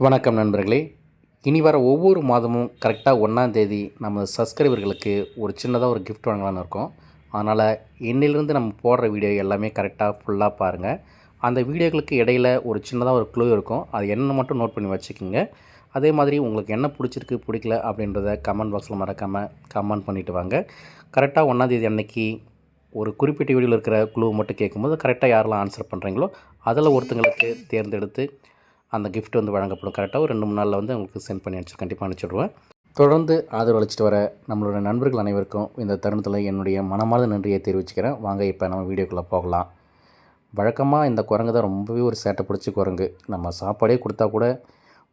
வணக்கம் நண்பர்களே. இனி வர ஒவ்வொரு மாதமும் கரெக்டாக ஒன்றாந்தேதி நம்ம சப்ஸ்கிரைபர்களுக்கு ஒரு சின்னதாக ஒரு கிஃப்ட் வாங்கலாம்னு இருக்கோம். அதனால் என்னிலிருந்து நம்ம போடுற வீடியோ எல்லாமே கரெக்டாக ஃபுல்லாக பாருங்கள் அந்த வீடியோக்களுக்கு இடையில ஒரு சின்னதாக ஒரு க்ளூ இருக்கும். அது என்ன மட்டும் நோட் பண்ணி வச்சுக்கோங்க. அதே மாதிரி உங்களுக்கு என்ன பிடிச்சிருக்கு பிடிக்கல அப்படின்றத கமெண்ட் பாக்ஸில் மறக்காமல் கமெண்ட் பண்ணிவிட்டு வாங்க. கரெக்டாக ஒன்றாந்தேதி அன்னைக்கு ஒரு குறிப்பிட்ட வீடியோவில் இருக்கிற க்ளூ மட்டும் கேட்கும்போது கரெக்டாக யாரெல்லாம் ஆன்சர் பண்ணுறீங்களோ அதில் ஒருத்தங்களுக்கு தேர்ந்தெடுத்து அந்த கிஃப்ட் வந்து வழங்கப்படும். கரெக்டாக ஒரு ரெண்டு மூணு நாளில் வந்து உங்களுக்கு சென்ட் பண்ணி அனுப்பிச்சு கண்டிப்பாக அனுப்பிச்சிடுவேன் தொடர்ந்து ஆதரவு அளிச்சிட்டு வர நம்மளோட நண்பர்கள் அனைவருக்கும் இந்த தருணத்தில் என்னுடைய மனமார்ந்த நன்றியை தெரிவிச்சுக்கிறேன். வாங்க இப்போ நம்ம வீடியோக்குள்ளே போகலாம். வழக்கமாக இந்த குரங்கு தான் ரொம்பவே ஒரு சேட்டை பிடிச்ச குரங்கு. நம்ம சாப்பாடே கொடுத்தா கூட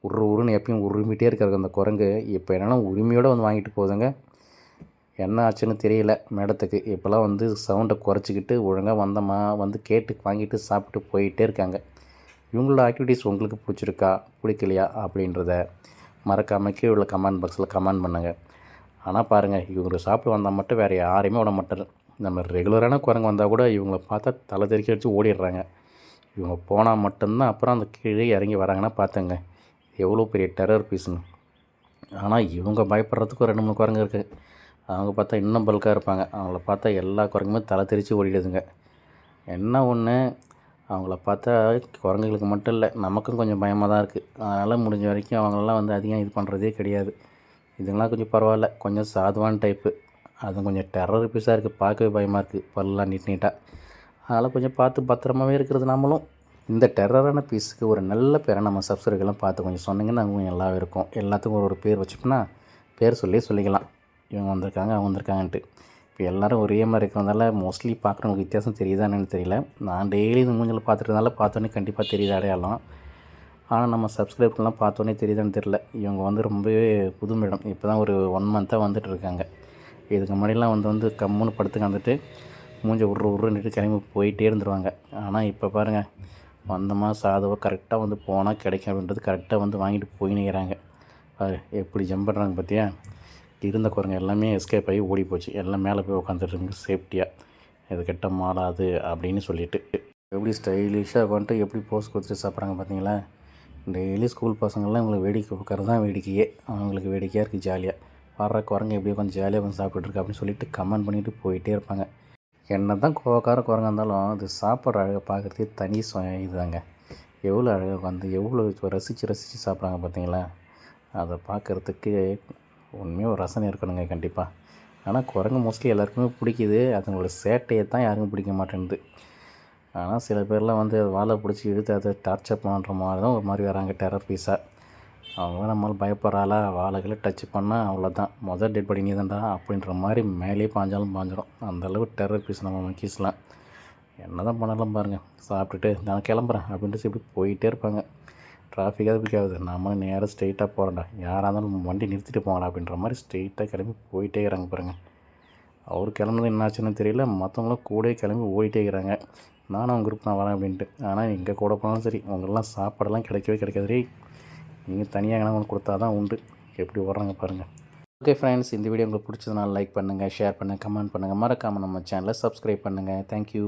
உரு உருன்னு எப்பயும் உருமிட்டே இருக்கிறது அந்த குரங்கு இப்போ என்னென்னா உரிமையோடு வந்து வாங்கிட்டு போகுதுங்க. என்ன ஆச்சுன்னு தெரியல மேடத்துக்கு. இப்போல்லாம் வந்து சவுண்டை குறைச்சிக்கிட்டு ஒழுங்காக வந்தம்மா வந்து கேட்டு வாங்கிட்டு சாப்பிட்டு போயிட்டே இருக்காங்க. இவங்களோட ஆக்டிவிட்டீஸ் உங்களுக்கு பிடிச்சிருக்கா? பிடிக்கலையா? அப்படின்றத மறக்காமல் கீழே உள்ள கமெண்ட் பாக்ஸில் கமெண்ட் பண்ணுங்கள் ஆனால் பாருங்கள் இவங்க சாப்பிட்டு வந்தால் மட்டும் வேறு யாரையுமே விட மாட்டார் நம்ம ரெகுலரான குரங்கு வந்தால் கூட இவங்கள பார்த்தா தலை தெறிக்க வச்சு ஓடிடுறாங்க. இவங்க போனால் மட்டும்தான் அப்புறம் அந்த கீழே இறங்கி வராங்கன்னா பார்த்துங்க எவ்வளோ பெரிய டெரர் பீஸ்னு ஆனால் இவங்க பயப்படுறதுக்கு ஒரு ரெண்டு மூணு குரங்கு இருக்குது அவங்க பார்த்தா இன்னும் பல்காக இருப்பாங்க. அவங்கள பார்த்தா எல்லா குரங்குமே தலை தெரித்து ஓடிடுதுங்க. என்ன ஒன்று அவங்கள பார்த்தா குரங்குகளுக்கு மட்டும் இல்லை நமக்கும் கொஞ்சம் பயமாக தான் இருக்குது அதனால் முடிஞ்ச வரைக்கும் அவங்களெல்லாம் வந்து அதிகம் இது பண்ணுறதே கிடையாது. இதுங்களாம் கொஞ்சம் பரவாயில்ல. கொஞ்சம் சாதுவான டைப்பு அது கொஞ்சம் டெரர் பீஸாக இருக்குது பார்க்கவே பயமாக இருக்குது பல்லாம் நீட் நீட்டாக அதனால் கொஞ்சம் பார்த்து பத்திரமாவே இருக்கிறது நாமளும் இந்த டெரரான பீஸுக்கு ஒரு நல்ல பேரை நம்ம சப்ஸ்கிரைபர்லாம் பார்த்து கொஞ்சம் சொன்னிங்கன்னா கொஞ்சம் நல்லா இருக்கும். எல்லாத்துக்கும் ஒரு ஒரு பேர் வச்சுப்போம்னா பேர் சொல்லி சொல்லிக்கலாம். இவங்க வந்திருக்காங்க அவங்க வந்திருக்காங்கன்ட்டு. இப்போ எல்லோரும் ஒரே மாதிரி இருக்கிறதுனால மோஸ்ட்லி பார்க்குறவங்களுக்கு வித்தியாசம் தெரியுதா என்னென்னு தெரியல. நான் டெய்லி இந்த மூஞ்சில் பார்த்துருக்கனால பார்த்தோன்னே கண்டிப்பாக தெரியுது அடையாளம். ஆனால் நம்ம சப்ஸ்கிரைப்லாம் பார்த்தோன்னே தெரியுதான்னு தெரில இவங்க வந்து ரொம்பவே புது மேடம். இப்போ தான் ஒரு ஒன் மந்த்தாக வந்துட்டு இருக்காங்க. இதுக்கு முன்னாடிலாம் வந்து வந்து கம்முன்னு படுத்துக்க வந்துட்டு மூஞ்ச உருற உருன்னுட்டு கிளம்பி போயிட்டே இருந்துருவாங்க. ஆனால் இப்போ பாருங்கள் வந்தோமா சாதுவாக கரெக்டாக வந்து போனால் கிடைக்கும் அப்படின்றது கரெக்டாக வந்து வாங்கிட்டு போயினுக்கிறாங்க பாரு எப்படி ஜம்ப் பண்ணுறாங்க பார்த்தியா இருந்த குரங்கு எல்லாமே எஸ்கேப் ஆகி ஓடி போச்சு. எல்லாம் மேலே போய் உட்காந்துட்டு சேஃப்டியாக இது கெட்ட மாறாது அப்படின்னு சொல்லிட்டு. எப்படி ஸ்டைலிஷாக வந்துட்டு எப்படி போஸ் கொடுத்துட்டு சாப்பிட்றாங்க பார்த்தீங்களா? டெய்லி ஸ்கூல் பசங்கள்லாம் இவங்களுக்கு வேடிக்கை உட்கார தான் வேடிக்கையே. அவங்களுக்கு வேடிக்கையாக இருக்குது ஜாலியாக வர்ற குரங்கு எப்படி உட்காந்து ஜாலியாக கொஞ்சம் சாப்பிட்டுருக்கு அப்படின்னு சொல்லிட்டு கமெண்ட் பண்ணிட்டு போயிட்டே இருப்பாங்க. என்ன தான் கோவக்கார குரங்கா இருந்தாலும் அது சாப்பிட்ற அழகை பார்க்குறதே தனி இதுதாங்க. எவ்வளோ அழகாக உட்காந்து எவ்வளோ ரசித்து ரசித்து சாப்பிட்றாங்க பார்த்தீங்களா? அதை பார்க்குறதுக்கு உண்மையாக ஒரு ரசனை இருக்கணுங்க கண்டிப்பாக ஆனால் குரங்கு மோஸ்ட்லி எல்லாருக்குமே பிடிக்குது. அதுங்களோட சேட்டையை தான் யாருக்கும் பிடிக்க மாட்டேங்குது. ஆனால் சில பேர்லாம் வந்து வாழை பிடிச்சி இழுத்து அதை டார்ச்சர் பண்ணுற மாதிரி தான் ஒரு மாதிரி வராங்க டெரர் பீஸாக அவங்களாம் நம்மளால் பயப்படுறாளா வாழைகளை டச் பண்ணால் அவ்வளோதான் மொதல் டெட் படி நீ தான்டா அப்படின்ற மாதிரி மேலேயே பாஞ்சாலும் பாஞ்சிடும் அந்தளவு டெரர் பீஸ் நம்ம மங்கீஸ்லாம் என்ன தான் பண்ணலாம் பாருங்கள் சாப்பிட்டுட்டு நான் கிளம்புறேன் அப்படின்ட்டு இப்படி போயிட்டே இருப்பாங்க. டிராஃபிக்காக பிடிக்காது. நம்ம நேராக ஸ்ட்ரெயிட்டாக போகிறேன்டா யாராக இருந்தாலும் வண்டி நிறுத்திட்டு போங்கடா அப்படின்ற மாதிரி ஸ்ட்ரெயிட்டாக கிளம்பி போயிட்டே இருக்கிறாங்க பாருங்கள் அவர் கிளம்புனது என்னாச்சுன்னு தெரியல. மற்றவங்களும் கூட கிளம்பி ஓடிட்டே இருக்கிறாங்க நானும் அவங்க குரூப் நான் வரேன் அப்படின்ட்டு. ஆனால் எங்கே கூட போனாலும் சரி உங்களெல்லாம் சாப்பாடெல்லாம் கிடைக்கவே கிடைக்காது. ரே நீங்கள் தனியாக உங்களுக்கு கொடுத்தா தான் உண்டு. எப்படி ஓடுறாங்க பாருங்கள் ஓகே ஃப்ரெண்ட்ஸ் இந்த வீடியோ உங்களுக்கு பிடிச்சதுனால லைக் பண்ணுங்கள் ஷேர் பண்ணுங்கள் கமெண்ட் பண்ணுங்கள் மறக்காமல் நம்ம சேனலை சப்ஸ்கிரைப் பண்ணுங்கள் தேங்க்யூ